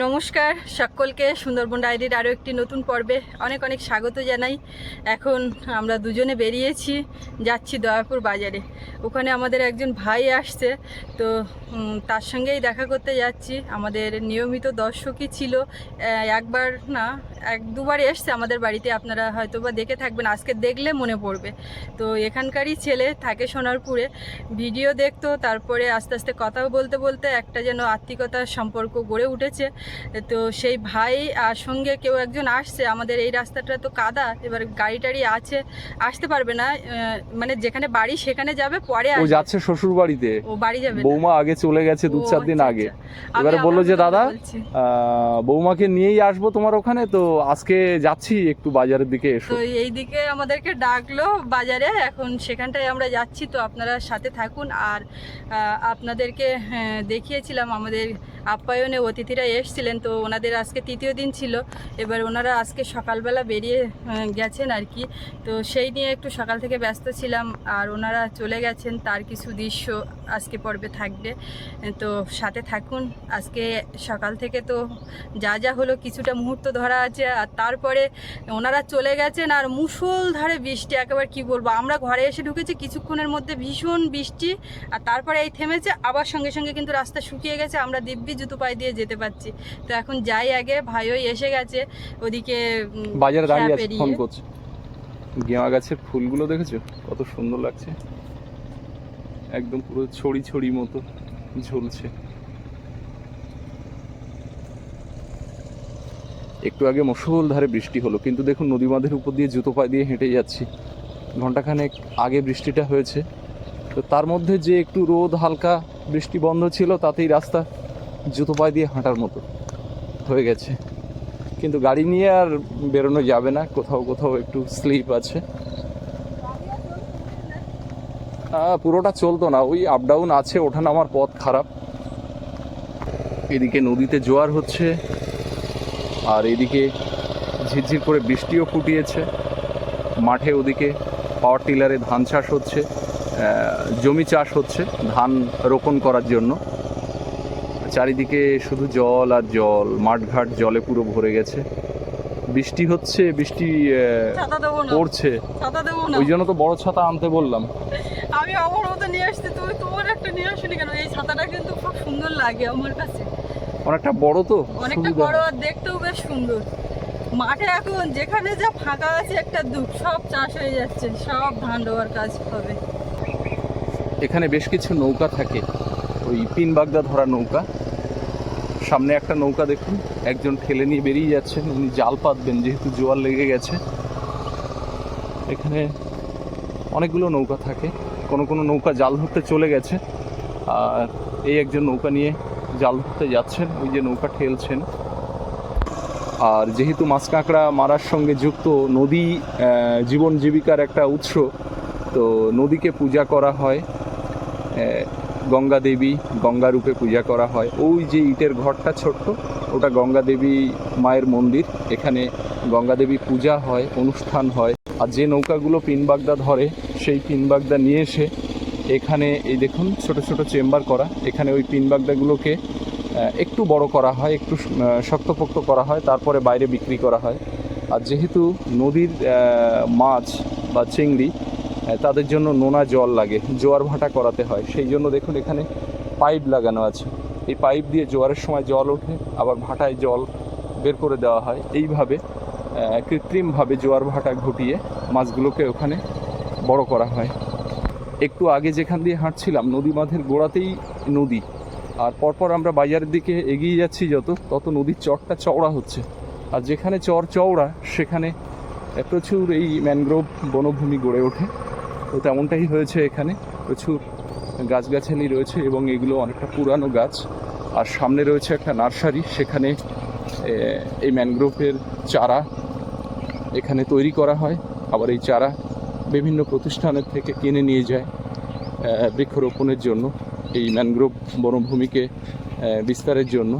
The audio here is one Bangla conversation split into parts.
নমস্কার সকলকে, সুন্দরবন ডায়েরির আরও একটি নতুন পর্বে অনেক অনেক স্বাগত জানাই। এখন আমরা দুজনে বেরিয়েছি, যাচ্ছি দয়াপুর বাজারে। ওখানে আমাদের একজন ভাই আসছে, তো তার সঙ্গেই দেখা করতে যাচ্ছি। আমাদের নিয়মিত দর্শকই ছিল। একবার না, এক দুবার এসছে আমাদের বাড়িতে। আপনারা হয়তো বা দেখে থাকবেন, আজকে দেখলে মনে পড়বে। তো, এখানকারই ছেলে থাকে সোনারপুরে। ভিডিও দেখতো, তারপরে আস্তে আস্তে কথাও বলতে বলতে একটা যেন আত্মিকতার সম্পর্ক গড়ে উঠেছে। তো সেই ভাই আর সঙ্গে কেউ একজন আসছে আমাদের এই রাস্তাটা তো কাদা এবার গাড়ি টাড়ি আছে আসতে পারবে না মানে যেখানে বাড়ি সেখানে যাবে পরে ও যাচ্ছে শ্বশুর বাড়িতে ও বাড়ি যাবে বৌমা আগে চলে গেছে দু চার দিন আচ্ছা, আগে। আচ্ছা। এবারে বলল যে, দাদা, বৌমাকে নিয়েই আসব তোমার ওখানে তো আজকে যাচ্ছি একটু বাজারের দিকে এসো। তো এই দিকে আমাদেরকে ডাকলো বাজারে এখন সেখানটায় আমরা যাচ্ছি তো আপনারা সাথে থাকুন। আর আপনাদেরকে হ্যাঁ, দেখিয়েছিলাম আমাদের আপ্যায়নে অতিথিরা এসছিলেন, তো ওনাদের আজকে তৃতীয় দিন ছিল। এবার ওনারা আজকে সকালবেলা বেরিয়ে গেছেন আর কি। তো সেই নিয়ে একটু সকাল থেকে ব্যস্ত ছিলাম, আর ওনারা চলে গেছেন, তার কিছু দৃশ্য আজকে পর্বে থাকবে। তো সাথে থাকুন, আজকে সকাল থেকে তো যা যা হলো, কিছুটা মুহূর্ত ধরা আছে, আর তারপরে ওনারা চলে গেছেন, আর মুষলধারে বৃষ্টি, একেবারে কি বলব? আমরা ঘরে এসে ঢুকেছি, কিছুক্ষণের মধ্যে ভীষণ বৃষ্টি, আর তারপরে এই থেমেছে, আবার সঙ্গে সঙ্গে কিন্তু রাস্তা শুকিয়ে গেছে, আমরা দিব্যি জুতো পায়ে দিয়ে যেতে পারছি। তো এখন যাই আগে ভাইও এসে গেছে ওদিকে বাজারে দাঁড়িয়ে আছে ফোন করছে। গেঁয়া গাছের ফুলগুলো দেখেছ? কত সুন্দর লাগছে। একদম পুরো ছড়ি ছড়ি মতো ঝুলছে। একটু আগে ধারে বৃষ্টি হলো কিন্তু দেখুন নদী বাঁধের উপর দিয়ে জুতো পায়ে দিয়ে হেঁটে যাচ্ছি। ঘন্টাখানেক আগে বৃষ্টিটা হয়েছে। তো তার মধ্যে যে একটু রোদ হালকা বৃষ্টি বন্ধ ছিল তাতেই রাস্তা জুতো পায়ে দিয়ে হাঁটার মতো হয়ে গেছে। কিন্তু গাড়ি নিয়ে আর বেরোনো যাবে না, কোথাও কোথাও একটু স্লিপ আছে। পুরোটা চলতো না, ওই আপ ডাউন আছে ওঠানামার পথ খারাপ। এদিকে নদীতে জোয়ার হচ্ছে, আর এদিকে ঝিরঝির করে বৃষ্টিও ফুটিয়েছে। মাঠে ওদিকে পাওয়ার টিলারে ধান চাষ হচ্ছে জমি চাষ হচ্ছে, ধান রোপণ করার জন্য। চারিদিকে শুধু জল আর জল মাঠঘাট জলে পুরো ভরে গেছে। বৃষ্টি হচ্ছে বৃষ্টি পড়ছে। ওই জন্য তো বড় ছাতা আনতে বললাম। আমি আমার মতো নিয়ে আসছি তুমি তোমার একটা নিয়ে আসনি কেন? এই ছাতাটা কিন্তু খুব সুন্দর লাগে আমার কাছে। অনেকটা বড় তো অনেকটা বড় আর দেখতেও বেশ সুন্দর। মাঠে এখন যেখানে যা ফাঁকা আছে একটা দুঃখ সব চাষ হয়ে যাচ্ছে সব ধান রোয়ার কাজ হবে। এখানে বেশ কিছু নৌকা থাকে। ওই পিন বাগদা ধরা নৌকা। সামনে একটা নৌকা দেখুন। একজন ঠেলে নিয়ে বেরিয়ে যাচ্ছেন উনি জাল পাতবেন, যেহেতু জোয়ার লেগে গেছে। এখানে অনেকগুলো নৌকা থাকে। কোনো কোনো নৌকা জাল ধরতে চলে গেছে। আর এই একজন নৌকা নিয়ে জাল ধরতে যাচ্ছেন। ওই যে নৌকা ঠেলছেন। আর যেহেতু মাছ কাঁকড়া মারার সঙ্গে যুক্ত, নদী জীবন জীবিকার একটা উৎস, তো নদীকে পূজা করা হয়। গঙ্গা দেবী গঙ্গা রূপে পূজা করা হয়। ওই যে ইটের ঘরটা ছোট্ট, ওটা গঙ্গা দেবী মায়ের মন্দির। এখানে গঙ্গা দেবী পূজা হয়, অনুষ্ঠান হয়। আর যে নৌকাগুলো পিনবাগদা ধরে, সেই পিনবাগদা নিয়ে এসে এখানে এই দেখুন ছোট ছোট চেম্বার করা। এখানে ওই পিনবাগদাগুলোকে একটু বড় করা হয়, একটু শক্তপোক্ত করা হয়, তারপরে বাইরে বিক্রি করা হয়। আর যেহেতু নদীর মাছ বা চিংড়ি তাদের জন্য নোনা জল লাগে, জোয়ার ভাটা করাতে হয়। সেই জন্য দেখুন এখানে পাইপ লাগানো আছে। এই পাইপ দিয়ে জোয়ারের সময় জল ওঠে, আবার ভাটায় জল বের করে দেওয়া হয়। এইভাবে কৃত্রিমভাবে জোয়ার ভাটা ঘটিয়ে মাছগুলোকে ওখানে বড় করা হয়। একটু আগে যেখান দিয়ে হাঁটছিলাম, নদী বাঁধের গোড়াতেই নদী। আর পরপর আমরা বাজারের দিকে এগিয়ে যাচ্ছি যত, তত নদীর চরটা চওড়া হচ্ছে। আর যেখানে চর চওড়া, সেখানে প্রচুর এই ম্যানগ্রোভ বনভূমি গড়ে ওঠে। তো তেমনটাই হয়েছে এখানে। প্রচুর গাছগাছালি রয়েছে এবং এগুলো অনেকটা পুরানো গাছ। আর সামনে রয়েছে একটা নার্সারি, সেখানে এই ম্যানগ্রোভের চারা এখানে তৈরি করা হয়। আবার এই চারা বিভিন্ন প্রতিষ্ঠানের থেকে কিনে নিয়ে যায় বৃক্ষরোপণের জন্য, এই ম্যানগ্রোভ বনভূমিকে বিস্তারের জন্য।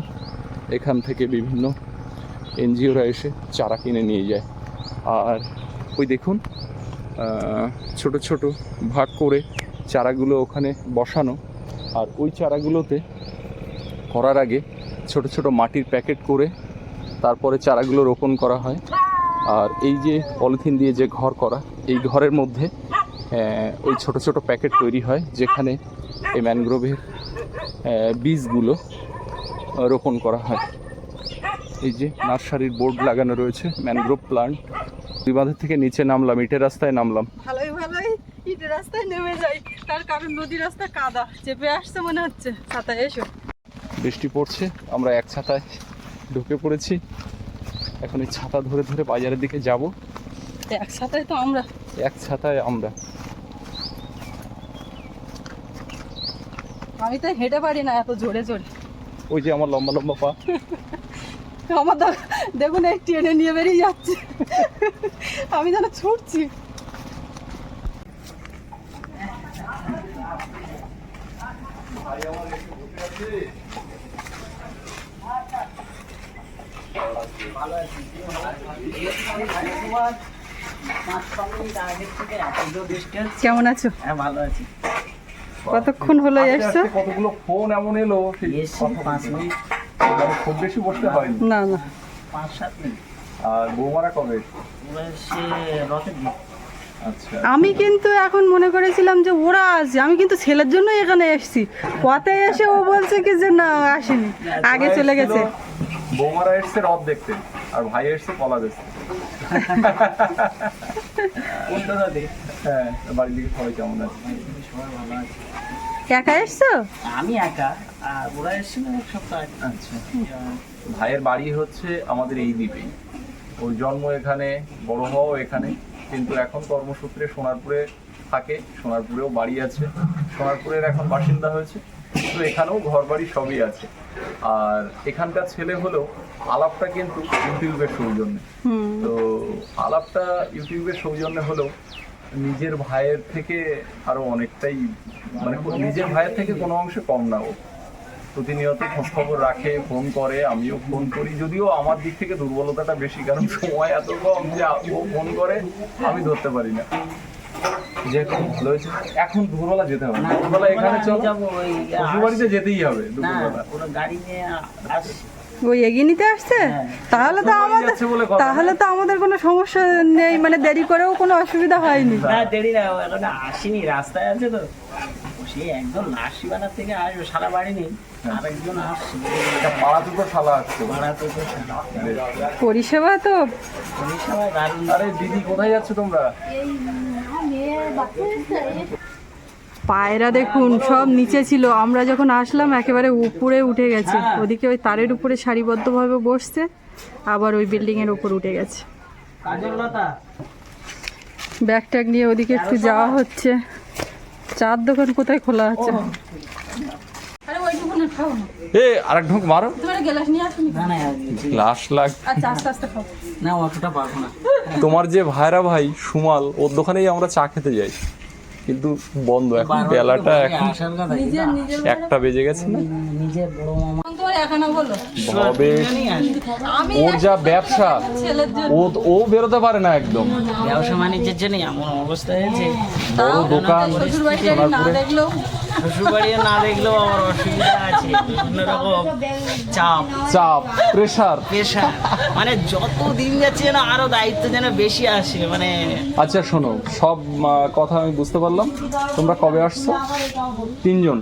এখান থেকে বিভিন্ন এনজিওরা এসে চারা কিনে নিয়ে যায়। আর ওই দেখুন ছোট ছোট ভাগ করে চারাগুলো ওখানে বসানো। আর ওই চারাগুলোতে করার আগে ছোট ছোট মাটির প্যাকেট করে তারপরে চারাগুলো রোপণ করা হয়। আর এই যে পলিথিন দিয়ে যে ঘর করা, এই ঘরের মধ্যে ওই ছোট ছোট প্যাকেট তৈরি হয়, যেখানে এই ম্যানগ্রোভের বীজগুলো রোপণ করা হয়। এই যে নার্সারির বোর্ড লাগানো রয়েছে, ম্যানগ্রোভ প্লান্ট। বিবাধের থেকে নিচে নামলাম ইটের রাস্তায় নামলাম। ভালোই ভালোই। ইটের রাস্তায় নেমে যাই। তার কারণ নদী রাস্তা কাদা। চেপে আসছে মনে হচ্ছে। ছাতায় এসো। বৃষ্টি পড়ছে আমরা এক ছাতায় ঢুকে পড়েছি। এখন এই ছাতা ধরে ধরে বাজারের দিকে যাব। এক ছাতায় তো আমরা। এক ছাতায় আমরা। আমি তো হেঁটে পারি না এত জোরে জোরে। ওই যে আমার লম্বা লম্বা পা। আমার দেখুন এই ট্রেনে নিয়ে বেরিয়ে যাচ্ছে। আমি যেন ছুটছি। কেমন আছো? হ্যাঁ ভালো আছি। কতক্ষণ হলো এসছো? কতগুলো ফোন এমন এলো পাঁচ মিনিট। মানে খুব বেশি বসতে হয়নি। না না। পাঁচ সাত মিনিট। আর বৌমারা কবে? সে রথের দিন। আচ্ছা। আমি কিন্তু এখন মনে করেছিলাম যে ওরা আসছে। আমি কিন্তু ছেলের জন্য এখানে এসেছি। পথে এসে ও বলছে কি যে না আসেনি। আগে চলে গেছে। বৌমারা এসছে রথ দেখতে। আর ভাই এসছে কলা দেখতে হ্যাঁ বাড়ির দিকে সবাই কেমন আছে? সবাই ভালো আছে একা এসছো? আমি একা। আর ওরা এসেছিল এক সপ্তাহ আচ্ছা। ভাইয়ের বাড়ি হচ্ছে আমাদের এই দ্বীপেই ওর জন্ম এখানে বড় হওয়াও এখানে। কিন্তু এখন কর্মসূত্রে সোনারপুরে থাকে সোনারপুরেও বাড়ি আছে। সোনারপুরের এখন বাসিন্দা হয়েছে। তো এখানেও ঘর বাড়ি সবই আছে। আর এখানকার ছেলে হলেও আলাপটা কিন্তু ইউটিউবের সৌজন্যে। হুম। তো আলাপটা ইউটিউবের সৌজন্যে হলেও নিজের ভাইয়ের থেকে আরও অনেকটাই মানে নিজের ভাইয়ের থেকে কোনো অংশে কম না ও। প্রতিনিয়ত খোঁজ খবর রাখে ফোন করে আমিও ফোন করি। যদিও আমার দিক থেকে দুর্বলতাটা বেশি কারণ সময় এত কম যে ও ফোন করে আমি ধরতে পারি না। যে এখন দুপুরবেলা যেতে হবে। না, দুপুরবেলা এখানে চলো। যাব ওই বাড়িতে যেতেই হবে দুপুরবেলা। গাড়ি নিয়ে আসে ওই এগিয়ে নিতে আসছে? হ্যাঁ। তাহলে তো আমাদের তাহলে তো আমাদের কোনো সমস্যা নেই মানে দেরি করেও কোনো অসুবিধা হয়নি। না দেরি না আসেনি রাস্তায় আছে তো। সে একদম নাসিবানার থেকে আসবে সারা বাড়ি নেই আরেকজন আসছে। শালা পরিষেবা তো? পরিষেবা দারুণ। আরে দিদি কোথায় যাচ্ছ তোমরা? পায়রা দেখুন সব নিচে ছিল। আমরা যখন আসলাম একেবারে উপরে উঠে গেছে। ওদিকে ওই তারের উপরে সারিবদ্ধভাবে বসছে আবার ওই বিল্ডিং এর উপর উঠে গেছে। ব্যাগ ট্যাগ নিয়ে ওদিকে একটু যাওয়া হচ্ছে। চার দোকান কোথায় খোলা আছে? এ আরেক ঢোক মারো। গ্লাস লাগ। আচ্ছা আস্তে আস্তে খাও। না অতটা পারব না। তোমার যে ভাইরা ভাই সুমাল ওর দোকানেই আমরা চা খেতে যাই। কিন্তু বন্ধ এখন বেলাটা এখন একটা বেজে গেছে না? ভাবে ওর যা ব্যবসা ও ও বেরোতে পারে না একদম। ব্যবসা বাণিজ্যের জন্য এমন অবস্থা হয়েছে। বড় দোকান শ্বশুর বাড়িতে না দেখলেও আমার অসুবিধা আছে বিভিন্ন রকম চাপ। চাপ প্রেসার পেশা মানে যত দিন যাচ্ছে না আরও দায়িত্ব যেন বেশি আসে মানে আচ্ছা শোনো সব কথা আমি বুঝতে পারলাম। তোমরা কবে আসছো? তিনজন।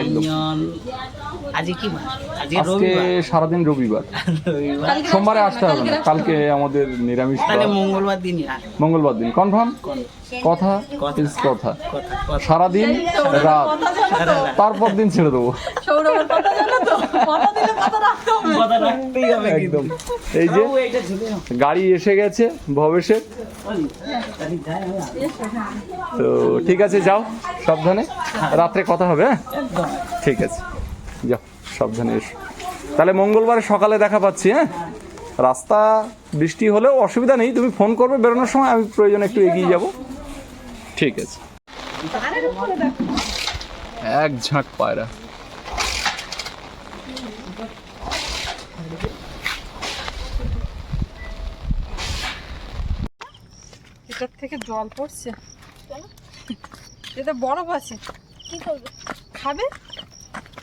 একদম। তিনজন। আজকে কি আজকে আজকে সারাদিন রবিবার। সোমবারে আসতে হবে না? কালকে আমাদের নিরামিষ মঙ্গলবার দিন মঙ্গলবার দিন। কনফার্ম? কথা কথা। সারাদিন রাত। তারপর দিন ছেড়ে দেবো। সৌরভের কথা জানো তো? কথা দিলে কথা রাখতে হবে। কথা রাখতেই হবে একদম। এই যে। গাড়ি এসে গেছে ভবেশের। তো ঠিক আছে যাও সাবধানে। রাত্রে কথা হবে হ্যাঁ? ঠিক আছে। যাও সাবধানে এসো। তাহলে মঙ্গলবার সকালে দেখা পাচ্ছি হ্যাঁ? রাস্তা বৃষ্টি হলেও অসুবিধা নেই। তুমি ফোন করবে বেরোনোর সময়। আমি প্রয়োজনে একটু এগিয়ে যাব। ঠিক আছে। এক ঝাঁক পায়রা। এটার থেকে জল পড়ছে। এটা বরফ আছে। কি করবে? খাবে?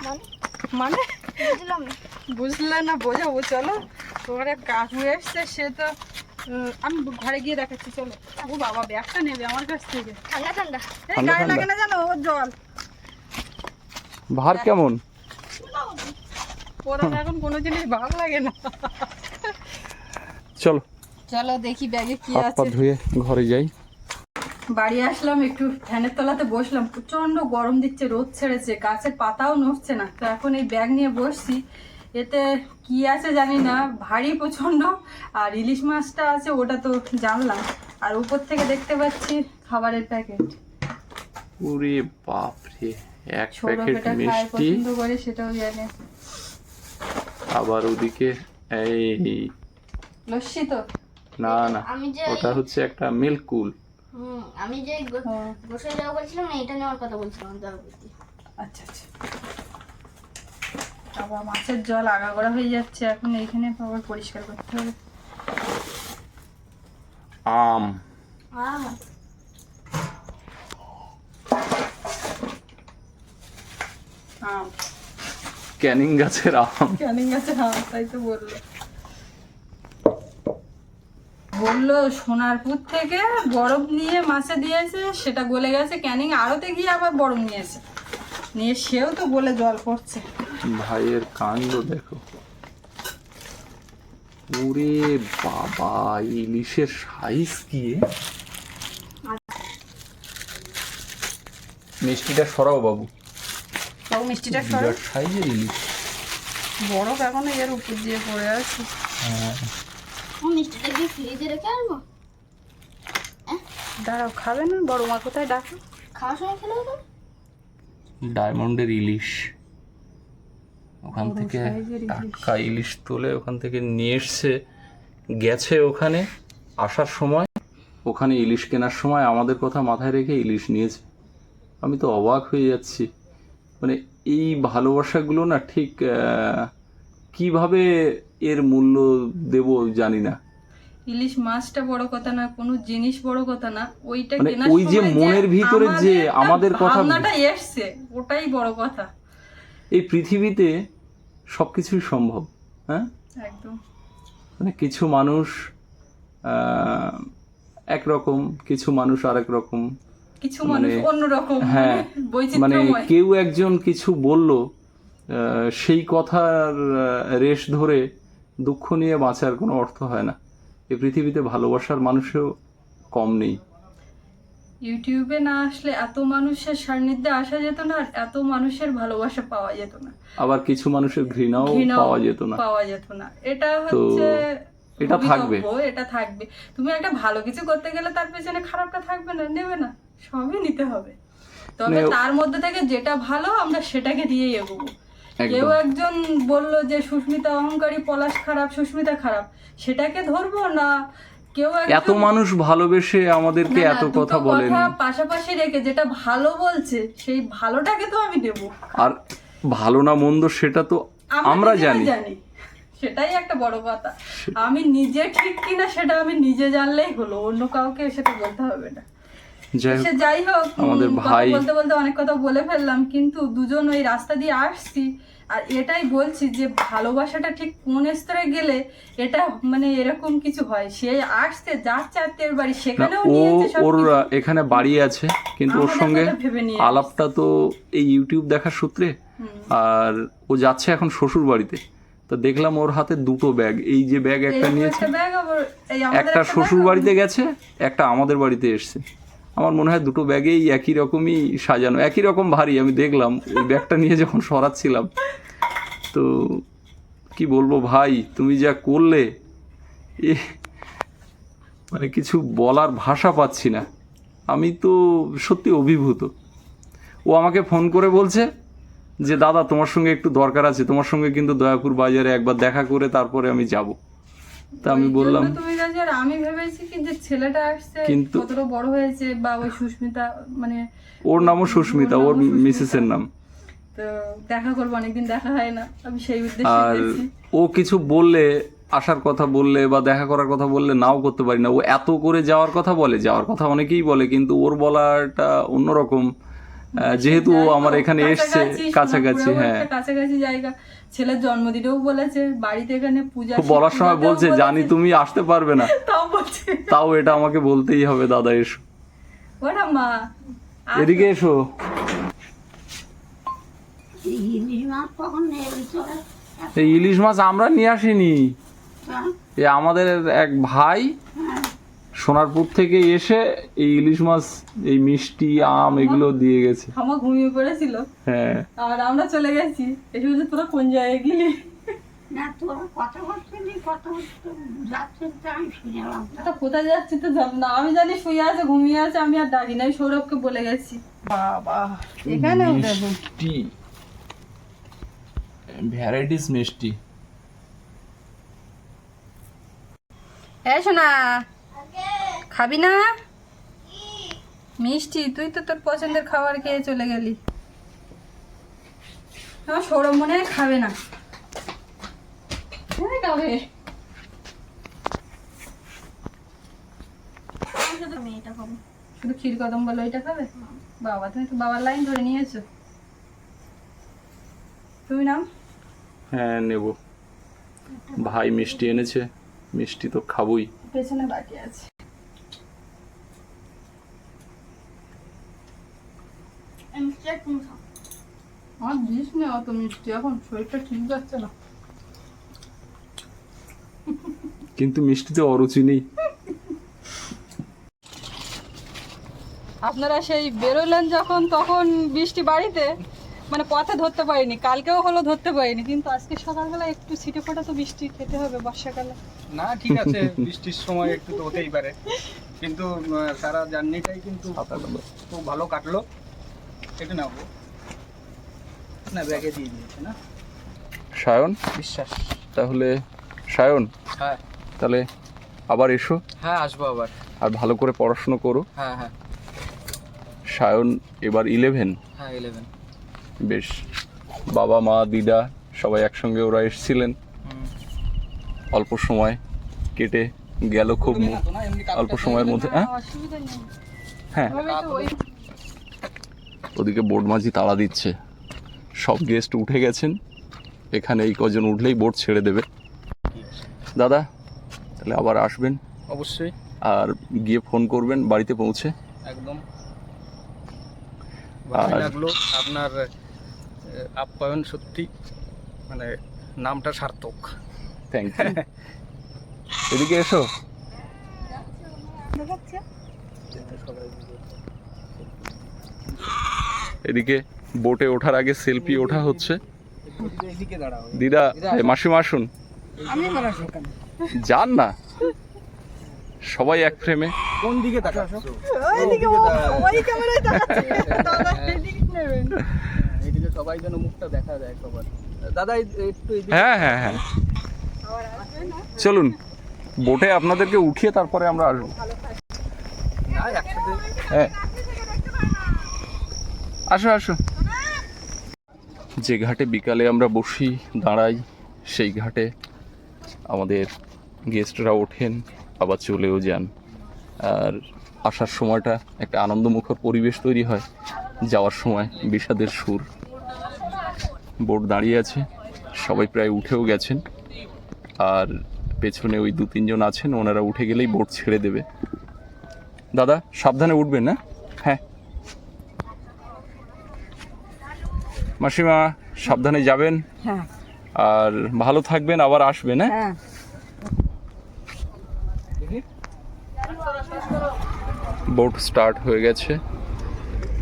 মানে? মানে? বুঝলাম না। বুঝলে না বোঝাবো চলো। তোমার এক কাকু এসছে সে তো আমি ঘরে গিয়ে দেখাচ্ছি চলো। ও বাবা ব্যাগটা নেবে আমার কাছ থেকে। ঠান্ডা ঠান্ডা। এই গায়ে লাগে না জানো? ওর জল। ভার কেমন? এখন কোনো জিনিস ভালো লাগে না। চলো। চলো দেখি ব্যাগে কি আছে। ধুয়ে ঘরে যাই। বাড়ি আসলাম একটু ফ্যানের তলাতে বসলাম। প্রচণ্ড গরম দিচ্ছে রোদ ছেড়েছে গাছের পাতাও নড়ছে না। তো এখন এই ব্যাগ নিয়ে বসছি। এতে কি আছে জানি না ভারী প্রচণ্ড আর ইলিশ মাছটা আছে ওটা তো জানলাম। আর উপর থেকে দেখতে পাচ্ছি খাবারের প্যাকেট। ওরে বাপ রে এক প্যাকেট মিষ্টি। করে সেটাও জানে। আবার ওদিকে এই লস্যি তো? না না ওটা হচ্ছে একটা মিল্ক কুল। হুম, আমি যে হ্যাঁ। যাওয়া বলছিলাম না এটা নেওয়ার কথা বলছিলাম আচ্ছা আচ্ছা। আবার মাছের জল আগাগোড়া হয়ে যাচ্ছে এখন এইখানে আবার পরিষ্কার করতে হবে। আম। আহ আম ক্যানিং গাছের আম। ক্যানিং আছে হ্যাঁ তাই তো বলল। বলল সোনারপুর থেকে বরফ নিয়ে মাছে দিয়েছে সেটা গলে গেছে ক্যানিং আড়তে গিয়ে আবার বরফ নিয়েছে। নিয়ে সেও তো বলে জল পড়ছে। ভাইয়ের কাণ্ড দেখো। ওরে বাবা ইলিশের সাইজ কি মিষ্টিটা সরাও বাবু। মিষ্টিটা সরো বিরাট সাইজের ইলিশ বরফ এখনও এর উপর দিয়ে পড়ে আছে। ও মিষ্টিটা কি ফ্রিজে রেখে আসব দাঁড়াও খাবে না? বড় মা কোথায়? ডাকো। খাওয়ার সময় খেলে ডায়মন্ডের ইলিশ। ওখান থেকে টাটকা ইলিশ তুলে ওখান থেকে নিয়ে এসছে। গেছে ওখানে আসার সময়। ওখানে ইলিশ কেনার সময় আমাদের কথা মাথায় রেখে ইলিশ নিয়েছে। আমি তো অবাক হয়ে যাচ্ছি। মানে এই ভালোবাসাগুলো না ঠিক আহ, কীভাবে এর মূল্য দেব জানি না। ইলিশ মাছটা বড় কথা না কোনো জিনিস বড় কথা না ওইটা মানে কেনার ওই যে মনের ভিতরে যে আমাদের কথা- ভাবনাটা এসছে ওটাই বড় কথা। এই পৃথিবীতে সবকিছুই সম্ভব হ্যাঁ? একদম। মানে কিছু মানুষ আহ, একরকম কিছু মানুষ আরেক রকম। কিছু মানুষ মানে- অন্যরকম হ্যাঁ মানে কেউ একজন কিছু বলল সেই কথার রেশ ধরে দুঃখ নিয়ে বাঁচার কোনো অর্থ হয় না। এই পৃথিবীতে ভালোবাসার মানুষও কম নেই। ইউটিউবে না আসলে এত মানুষের সান্নিধ্যে আসা যেত না আর এত মানুষের ভালোবাসা পাওয়া যেত না। আবার কিছু মানুষের ঘৃণাও পাওয়া যেত না। পাওয়া যেত না। এটা হচ্ছে এটা থাকবে। এটা থাকবে। তুমি একটা ভালো কিছু করতে গেলে তার পেছনে খারাপটা থাকবে না নেবে না। সবই নিতে হবে। তবে তার মধ্যে থেকে যেটা ভালো আমরা সেটাকে দিয়েই এগোবো। কেউ একজন বলল যে সুস্মিতা অহংকারী পলাশ খারাপ সুস্মিতা খারাপ। সেটাকে ধরবো না? কেউ এত মানুষ ভালোবেসে আমাদেরকে এত কথা বলেনি। পাশাপাশি রেখে যেটা ভালো বলছে সেই ভালোটাকে তো আমি দেবো। আর ভালো না মন্দ সেটা তো আমরা জানি। সেটাই একটা বড় কথা। আমি নিজে ঠিক কিনা সেটা আমি নিজে জানলেই হলো অন্য কাউকে সেটা বলতে হবে না। যাই হোক সে যাই হোক আমাদের ভাই- বলতে বলতে অনেক কথা বলে ফেললাম কিন্তু দুজন ওই রাস্তা দিয়ে আসছি আর এটাই বলছি যে ভালোবাসাটা ঠিক কোন স্তরে গেলে এটা মানে এরকম কিছু হয়। সে আসছে যাচ্ছে আত্মীয়ের বাড়ি সেখানেও ও ওর এখানে বাড়ি আছে কিন্তু ওর সঙ্গে আলাপটা তো এই ইউটিউব দেখার সূত্রে। আর ও যাচ্ছে এখন শ্বশুর বাড়িতে তো দেখলাম ওর হাতে দুটো ব্যাগ। এই যে ব্যাগ একটা নিয়েছে একটা শ্বশুর বাড়িতে গেছে একটা আমাদের বাড়িতে এসছে। আমার মনে হয় দুটো ব্যাগেই একই রকমই সাজানো একই রকম ভারী। আমি দেখলাম ওই ব্যাগটা নিয়ে যখন সরাচ্ছিলাম তো কি বলব ভাই তুমি যা করলে এ মানে কিছু বলার ভাষা পাচ্ছি না। আমি তো সত্যি অভিভূত। ও আমাকে ফোন করে বলছে যে দাদা তোমার সঙ্গে একটু দরকার আছে তোমার সঙ্গে কিন্তু দয়াপুর বাজারে একবার দেখা করে তারপরে আমি যাব। তা আমি বললাম তুমি আমি ভেবেছি কি যে ছেলেটা আসছে কিন্তু- কতটা বড় হয়েছে বা ওই সুস্মিতা মানে ওর নামও সুস্মিতা ওর। মিসেসের নাম। তো দেখা করব অনেকদিন দেখা হয় না আমি সেই উদ্দেশ্যে আর ও কিছু বললে আসার কথা বললে বা দেখা করার কথা বললে নাও করতে পারি না। ও এত করে যাওয়ার কথা বলে যাওয়ার কথা অনেকেই বলে কিন্তু ওর বলাটা অন্যরকম। যেহেতু ও আমার এখানে এসছে কাছাকাছি হ্যাঁ। কাছাকাছি জায়গা। ছেলের জন্মদিনেও বলেছে বাড়িতে এখানে পূজা বলার সময় বলছে জানি তুমি আসতে পারবে না। তাও বলছে। তাও এটা আমাকে বলতেই হবে দাদা এসো। ওটা মা এদিকে এসো। ইলিশ মাছ কখন নেই চলে এই ইলিশ মাছ আমরা নিয়ে আসিনি। এ আমাদের এক ভাই সোনারপুর থেকে এসে এই ইলিশ মাছ এই মিষ্টি আম এগুলো দিয়ে গেছে। আমার ঘুমিয়ে পড়েছিল। হ্যাঁ। আর আমরা চলে গেছি। এসে বলছে তোরা কোন জায়গায় গেলি? না তোরা কথা বলছিলি কথা যাচ্ছেন তো আমি শুনলাম তা কোথায় যাচ্ছি তো জান না। আমি জানি শুয়ে আছে ঘুমিয়ে আছে আমি আর ডাকি সৌরভকে বলে গেছি। বাবা। এখানেও মিষ্টি। ভ্যারাইটিস মিষ্টি। এসো না খাবি না? মিষ্টি তুই তো তোর পছন্দের খাবার খেয়ে চলে গেলি। আমার সৌরভ মনে হয় খাবে না। হ্যাঁ, খাবে। আমি শুধু ক্ষীর কদম বলো এটা খাবে? বাবা তুমি তো বাবার লাইন ধরে নিয়েছো। তুমি নাও। হ্যাঁ নেব। ভাই মিষ্টি এনেছে মিষ্টি তো খাবই। পেছনে বাকি আছে। আমি চেক তুমি খাও আমার দিস না অত মিষ্টি এখন শরীরটা ঠিক যাচ্ছে না কিন্তু মিষ্টিতে অরুচি নেই আপনারা সেই বেরোলেন যখন তখন বৃষ্টি বাড়িতে মানে পথে ধরতে পারিনি কালকেও হলো ধরতে পারিনি কিন্তু আজকে সকালবেলা একটু ছিটে ফোটা তো বৃষ্টি খেতে হবে বর্ষাকালে। না ঠিক আছে বৃষ্টির সময় একটু তো হতেই পারে। কিন্তু সারা জার্নিটাই কিন্তু খুব ভালো কাটলো। এটা নাও না ব্যাগে দিয়ে দিয়েছে না? সায়ন? বিশ্বাস। তাহলে সায়ন? হ্যাঁ। তাহলে আবার এসো। হ্যাঁ আসব আবার। আর ভালো করে পড়াশুনো করো। হ্যাঁ হ্যাঁ। সায়ন এবার ইলেভেন হ্যাঁ ইলেভেন বেশ। বাবা মা দিদা সবাই একসঙ্গে ওরা এসেছিলেন। অল্প সময় কেটে গেল খুব অল্প সময়ের মধ্যে হ্যাঁ? হ্যাঁ। এভাবে তো ওই ওদিকে বোর্ড মাঝি তাড়া দিচ্ছে। সব গেস্ট উঠে গেছেন। এখানে এই কজন উঠলেই বোর্ড ছেড়ে দেবে। দাদা তাহলে আবার আসবেন। অবশ্যই। আর গিয়ে ফোন করবেন বাড়িতে পৌঁছে। একদম। লাগল আপনার আপ্যায়ন সত্যি মানে নামটা সার্থক। থ্যাংক ইউ এদিকে এসো। এদিকে বোটে ওঠার আগে সেলফি ওঠা হচ্ছে। দিদা মাসিমা আসুন। যান না। সবাই এক ফ্রেমে কোন দিকে এদিকে সবাই যেন মুখটা দেখা যায় সবার। দাদা একটু হ্যাঁ হ্যাঁ হ্যাঁ। চলুন বোটে আপনাদেরকে উঠিয়ে তারপরে আমরা আসব। হ্যাঁ। আসো আসো। যে ঘাটে বিকালে আমরা বসি, দাঁড়াই, সেই ঘাটে আমাদের গেস্টরা ওঠেন, আবার চলেও যান। আর আসার সময়টা একটা আনন্দমুখর পরিবেশ তৈরি হয়, যাওয়ার সময় বিষাদের সুর। বোট দাঁড়িয়ে আছে, সবাই প্রায় উঠেও গেছেন। আর পেছনে ওই দু তিনজন আছেন, ওনারা উঠে গেলেই বোট ছেড়ে দেবে। দাদা, সাবধানে উঠবেন, না হ্যাঁ মাসিমা সাবধানে যাবেন। হ্যাঁ। আর ভালো থাকবেন আবার আসবেন হ্যাঁ? হ্যাঁ। বোট স্টার্ট হয়ে গেছে।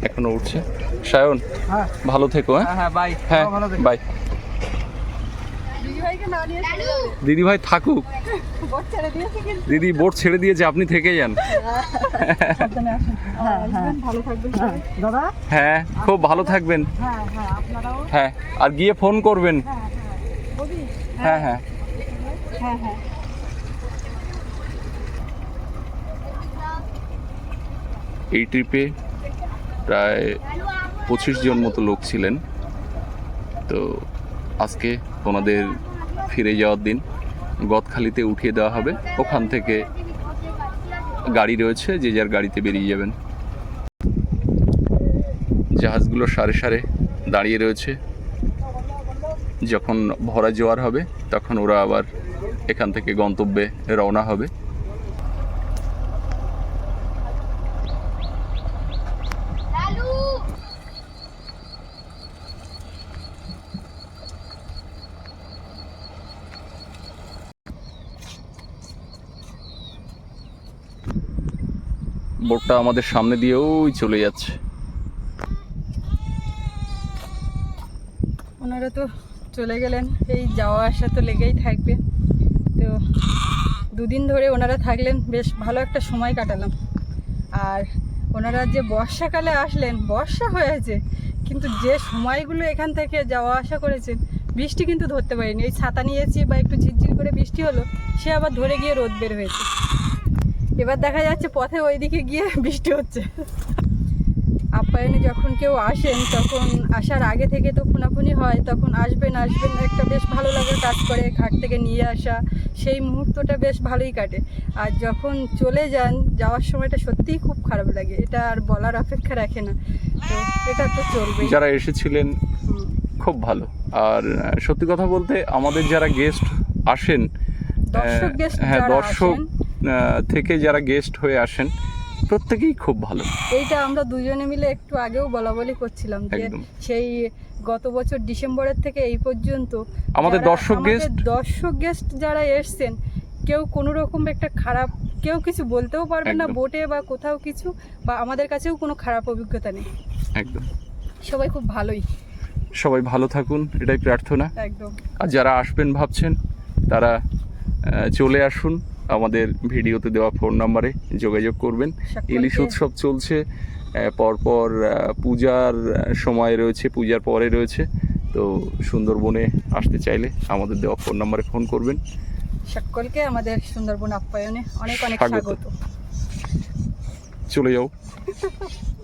এখনও উঠছে। সায়ন হ্যাঁ। ভালো থেকো হ্যাঁ? হ্যাঁ হ্যাঁ বাই হ্যাঁ। বাই দিদি ভাই থাকুক। দিদি বোট ছেড়ে দিয়েছে আপনি থেকে যান। সাবধানে আসুন। আসবেন, ভালো থাকবেন। সবাই। দাদা? হ্যাঁ খুব ভালো থাকবেন। হ্যাঁ হ্যাঁ আপনারাও। হ্যাঁ আর গিয়ে ফোন করবেন। হ্যাঁ হ্যাঁ। হ্যাঁ হ্যাঁ। এই ট্রিপে প্রায় পঁচিশ জন মতো লোক ছিলেন। তো আজকে ওনাদের ফিরে যাওয়ার দিন গদখালিতে উঠিয়ে দেওয়া হবে। ওখান থেকে গাড়ি রয়েছে, যে যার গাড়িতে বেরিয়ে যাবেন। জাহাজগুলো সারে সারে দাঁড়িয়ে রয়েছে। যখন ভরা জোয়ার হবে, তখন ওরা আবার এখান থেকে গন্তব্যে রওনা হবে। বোটটা আমাদের সামনে দিয়েও চলে যাচ্ছে। ওনারা তো চলে গেলেন, এই যাওয়া আসা তো লেগেই থাকবে। তো দুদিন ধরে ওনারা থাকলেন, বেশ ভালো একটা সময় কাটালাম। আর ওনারা যে বর্ষাকালে আসলেন, বর্ষা হয়েছে কিন্তু যে সময়গুলো এখান থেকে যাওয়া আসা করেছেন, বৃষ্টি কিন্তু ধরতে পারিনি। এই ছাতা নিয়েছি বা একটু ঝিরঝির করে বৃষ্টি হলো, সে আবার ধরে গিয়ে রোদ বের হয়েছে। এবার দেখা যাচ্ছে পথে ওইদিকে গিয়ে বৃষ্টি হচ্ছে। আপ্যায়নে যখন কেউ আসেন তখন আসার আগে থেকে তো ফোনাফুনি হয় তখন আসবেন আসবেন একটা বেশ ভালো লাগার কাজ করে ঘাট থেকে নিয়ে আসা সেই মুহূর্তটা বেশ ভালোই কাটে। আর যখন চলে যান যাওয়ার সময়টা সত্যিই খুব খারাপ লাগে এটা আর বলার অপেক্ষা রাখে না। তো এটা তো চলবেই। যারা এসেছিলেন খুব ভালো। আর সত্যি কথা বলতে আমাদের যারা গেস্ট আসেন হ্যাঁ দর্শক থেকে যারা গেস্ট হয়ে আসেন প্রত্যেকেই খুব ভালো। এইটা আমরা দুজনে মিলে একটু আগেও বলা বলি করছিলাম যে সেই গত বছর ডিসেম্বরের থেকে এই পর্যন্ত আমাদের দর্শক guest- দর্শক গেস্ট যারা এসছেন কেউ কোনো রকম একটা খারাপ কেউ কিছু বলতেও পারবে না বোটে বা কোথাও কিছু বা আমাদের কাছেও কোনো খারাপ অভিজ্ঞতা নেই। একদম। সবাই খুব ভালোই। সবাই ভালো থাকুন এটাই প্রার্থনা। একদম। আর যারা আসবেন ভাবছেন তারা চলে আসুন। আমাদের ভিডিওতে দেওয়া ফোন নাম্বারে যোগাযোগ করবেন। ইলিশ উৎসব চলছে পরপর পূজার সময় রয়েছে পূজার পরে রয়েছে। তো সুন্দরবনে আসতে চাইলে আমাদের দেওয়া ফোন নাম্বারে ফোন করবেন। সকলকে আমাদের সুন্দরবন আপ্যায়নে অনেক অনেক স্বাগত। চলে যাও।